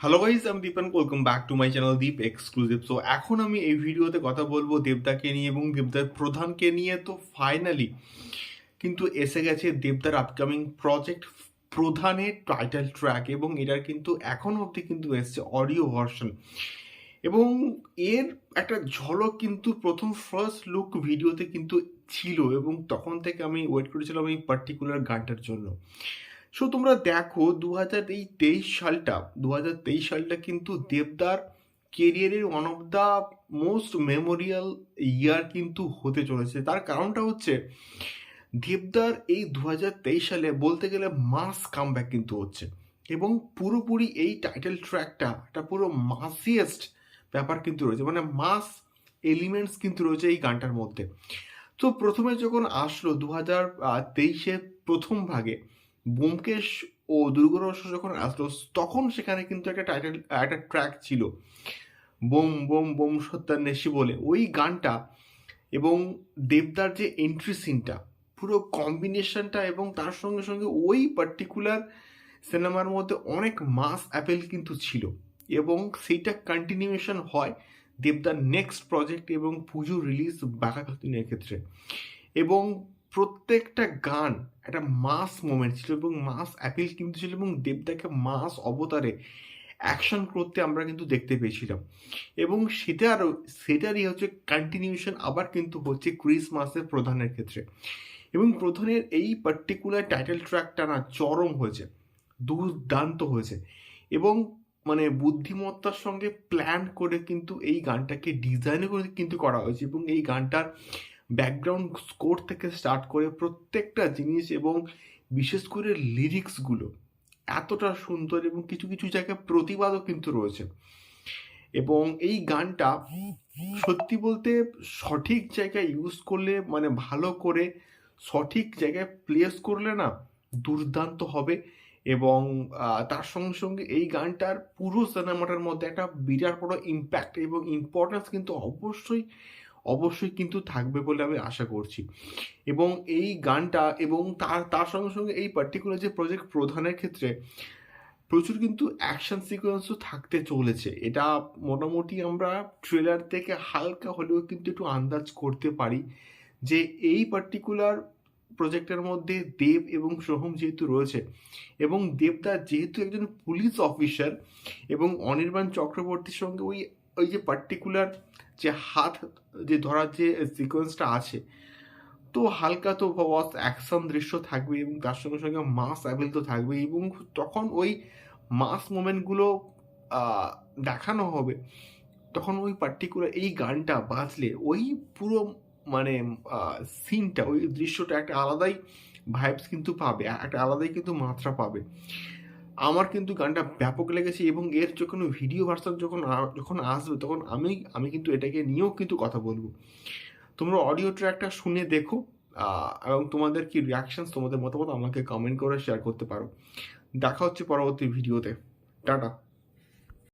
Hello guys আমি Dipan welcome back to my channel Deep exclusive so এখন আমি এই ভিডিওতে কথা বলব দেবদাকে নিয়ে এবং দেবদার প্রধানকে নিয়ে। তো ফাইনালি কিন্তু এসে গেছে দেবদার আপকামিং প্রজেক্ট প্রধানের টাইটেল ট্র্যাক এবং এটার কিন্তু এখন অবধি কিন্তু এসছে অডিও ভার্সন এবং এর একটা ঝলক কিন্তু প্রথম ফার্স্ট লুক ভিডিওতে কিন্তু ছিল এবং তখন থেকে আমি ওয়েট করেছিলাম এই পার্টিকুলার গানটার জন্য। সো তোমরা দেখো দু হাজার এই তেইশ সালটা দু হাজার তেইশ সালটা কিন্তু দেবদার কেরিয়ারের one of the most memorial year কিন্তু হতে চলেছে। তার কারণটা হচ্ছে, দেবদার এই দু হাজার তেইশ সালে বলতে গেলে মাস কামব্যাক কিন্তু হচ্ছে। এবং পুরোপুরি এই টাইটেল ট্র্যাকটা একটা পুরো মাসিয়েস্ট ব্যাপার কিন্তু রয়েছে। মানে মাস এলিমেন্টস কিন্তু রয়েছে এই গানটার মধ্যে। তো প্রথমে যখন আসলো দু হাজার প্রথম ভাগে ব্যোমকেশ ও দুর্গরহস্য যখন আসলো, তখন সেখানে কিন্তু একটা টাইটেল একটা ট্র্যাক ছিল। বোম বোম বোম সত্যান্বেষী বলে। ওই গানটা এবং দেবদার যে এন্ট্রি সিনটা পুরো কম্বিনেশনটা এবং তার সঙ্গে সঙ্গে ওই পার্টিকুলার সিনেমার মধ্যে অনেক মাস অ্যাপেল কিন্তু ছিল। এবং সেইটা কন্টিনিউয়েশন হয় দেবদার নেক্সট প্রজেক্ট এবং পুজো রিলিজ বাঘাকাতিনের ক্ষেত্রে এবং প্রত্যেকটা গান একটা মাস মোমেন্ট ছিল এবং মাস অ্যাপিল কিন্তু ছিল এবং দেবদাকে মাস অবতারে অ্যাকশন করতে আমরা কিন্তু দেখতে পেয়েছিলাম। এবং সেটারও সেটারই হচ্ছে কন্টিনিউশন আবার কিন্তু হচ্ছে ক্রিসমাসের প্রধানের ক্ষেত্রে। এবং প্রধানের এই পার্টিকুলার টাইটেল ট্র্যাকটা না চরম হয়েছে, দুর্দান্ত হয়েছে এবং মানে বুদ্ধিমত্তার সঙ্গে প্ল্যান করে কিন্তু এই গানটাকে ডিজাইন করে কিন্তু করা হয়েছে এবং এই গানটার ব্যাকগ্রাউন্ড স্কোর থেকে স্টার্ট করে প্রত্যেকটা জিনিস এবং বিশেষ করে লিরিক্সগুলো এতটা সুন্দর এবং কিছু কিছু জায়গায় প্রতিবাদও কিন্তু রয়েছে। এবং এই গানটা সত্যি বলতে সঠিক জায়গায় ইউজ করলে মানে ভালো করে সঠিক জায়গায় প্লেস করলে না দুর্দান্ত হবে এবং তার সঙ্গে সঙ্গে এই গানটার পুরো সিনেমাটার মধ্যে একটা বিরাট বড় ইম্প্যাক্ট এবং ইম্পর্টেন্স কিন্তু অবশ্যই অবশ্যই কিন্তু থাকবে বলে আমি আশা করছি। এবং এই গানটা এবং তার তার সঙ্গে সঙ্গে এই পার্টিকুলার যে প্রজেক্ট প্রধানের ক্ষেত্রে প্রচুর কিন্তু অ্যাকশন সিকোয়েন্সও থাকতে চলেছে। এটা মোটামুটি আমরা ট্রেলার থেকে হালকা হলেও কিন্তু একটু আন্দাজ করতে পারি যে এই পার্টিকুলার প্রজেক্টের মধ্যে দেব এবং সোহম যেহেতু রয়েছে এবং দেবদা যেহেতু একজন পুলিশ অফিসার এবং অনির্বাণ চক্রবর্তীর সঙ্গে ওই ওই যে পার্টিকুলার যে হাত যে ধরার যে সিকোয়েন্সটা আছে, তো হালকা তো বস অ্যাকশন দৃশ্য থাকবে এবং তার সঙ্গে সঙ্গে মাস অ্যাভেল তো থাকবে এবং তখন ওই মাস মোমেন্টগুলো দেখানো হবে, তখন ওই পার্টিকুলার এই গানটা বাজলে ওই পুরো মানে সিনটা ওই দৃশ্যটা একটা আলাদাই ভাইবস কিন্তু পাবে, একটা আলাদাই কিন্তু মাত্রা পাবে। আমার কিন্তু গানটা ব্যাপক লেগেছে এবং এর যখন ভিডিও ভার্সন যখন যখন আসবে, তখন আমি আমি কিন্তু এটাকে নিয়েও কিন্তু কথা বলব। তোমরা অডিও ট্র্যাকটা শুনে দেখো এবং তোমাদের কি রিয়াকশানস তোমাদের মতামত আমাকে কমেন্ট করে শেয়ার করতে পারো। দেখা হচ্ছে পরবর্তী ভিডিওতে টাটা।